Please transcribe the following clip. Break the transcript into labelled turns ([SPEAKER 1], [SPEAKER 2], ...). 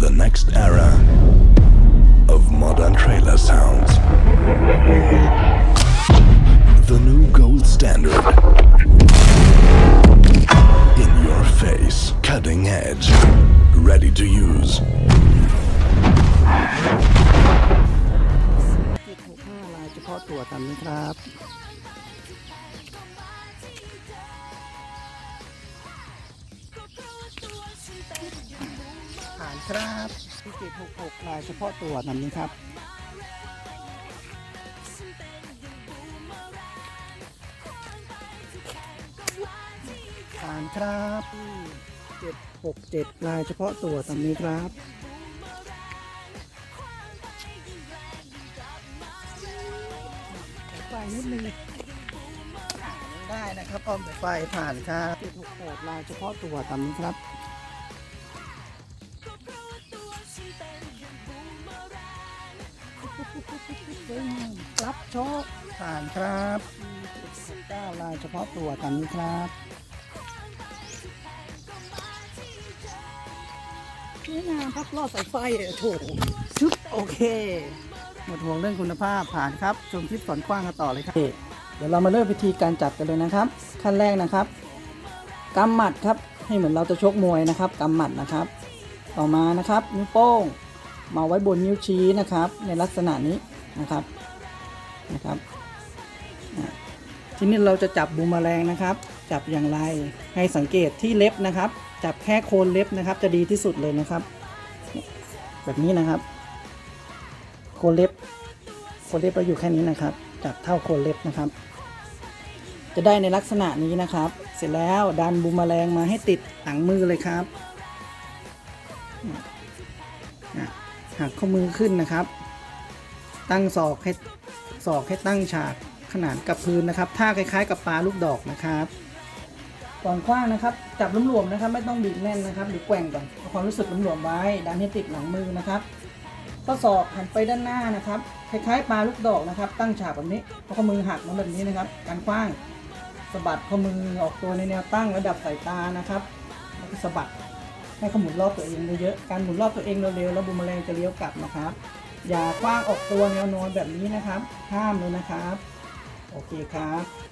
[SPEAKER 1] the next era of modern trailer sounds. The new gold standard. In your face, cutting edge, ready to use.
[SPEAKER 2] ครับผ่านครับที่เจ็ดหกหกลายเฉพาะตัวตามนี้ครับผ่านครับที่เจ็ดหกเจ็ดลายเฉพาะตัวตามนี้ครับไฟนิดนึงได้นะครับอ้อมแต่ไฟผ่านครับที่ถูกแปดลายเฉพาะตัวตามนี้ครับ รับโชคผ่านครับก้าลายเฉพาะตัวตามนี้ครับนี่งามครับลอดสายไฟอะโถชึบโอเค หมดห่วงเรื่องคุณภาพผ่านครับ ชมคลิปสอนกว้างกันต่อเลยครับ เดี๋ยวเรามาเริ่มวิธีการจับกันเลยนะครับ ขั้นแรกนะครับกำหมัดครับให้เหมือนเราจะชกมวยนะครับกำหมัดนะครับ ต่อมานะครับนิ้วโป้ง มาไว้บนนิ้วชี้นะครับ ในลักษณะนี้นะครับนะครับ ทีนี้เราจะจับบูมแมลงนะครับ จับอย่างไรให้สังเกตที่เล็บนะครับ จับแค่โคนเล็บนะครับ จะดีที่สุดเลยนะครับ แบบนี้นะครับ โคนเล็บ โคนเล็บเราอยู่แค่นี้นะครับ จับเท่าโคนเล็บนะครับ จะได้ในลักษณะนี้นะครับ เสร็จแล้วดันบูมแมลงมาให้ติดหลังมือเลยครับ หักข้อมือขึ้นนะครับ ตั้งศอกให้ศอกให้ตั้งฉากขนานกับพื้นนะครับท่าคล้ายๆ กับปลาลูกดอกนะครับก่อนคว้างนะครับ จับหลวมๆนะครับ ไม่ต้องบีบแน่นนะครับ หรือแกว่งก่อนเอาความรู้สึกหลวมๆไว้ ดันให้ติดหลังมือนะครับข้อศอกหันไปด้านหน้านะครับ คล้ายๆปลาลูกดอกนะครับ ตั้งฉากแบบนี้เอาข้อมือหักมาแบบนี้นะครับ การคว้างสะบัดข้อมือออกตัวในแนวตั้งระดับสายตานะครับสะบัด ให้เขาหมุนรอบตัวเองเยอะๆการหมุนรอบตัวเองเร็วๆแล้วบูมแมลงจะเลี้ยวกลับนะครับ อย่าคว้างออกตัวแนวนอนแบบนี้นะครับ ห้ามเลยนะครับ โอเคครับ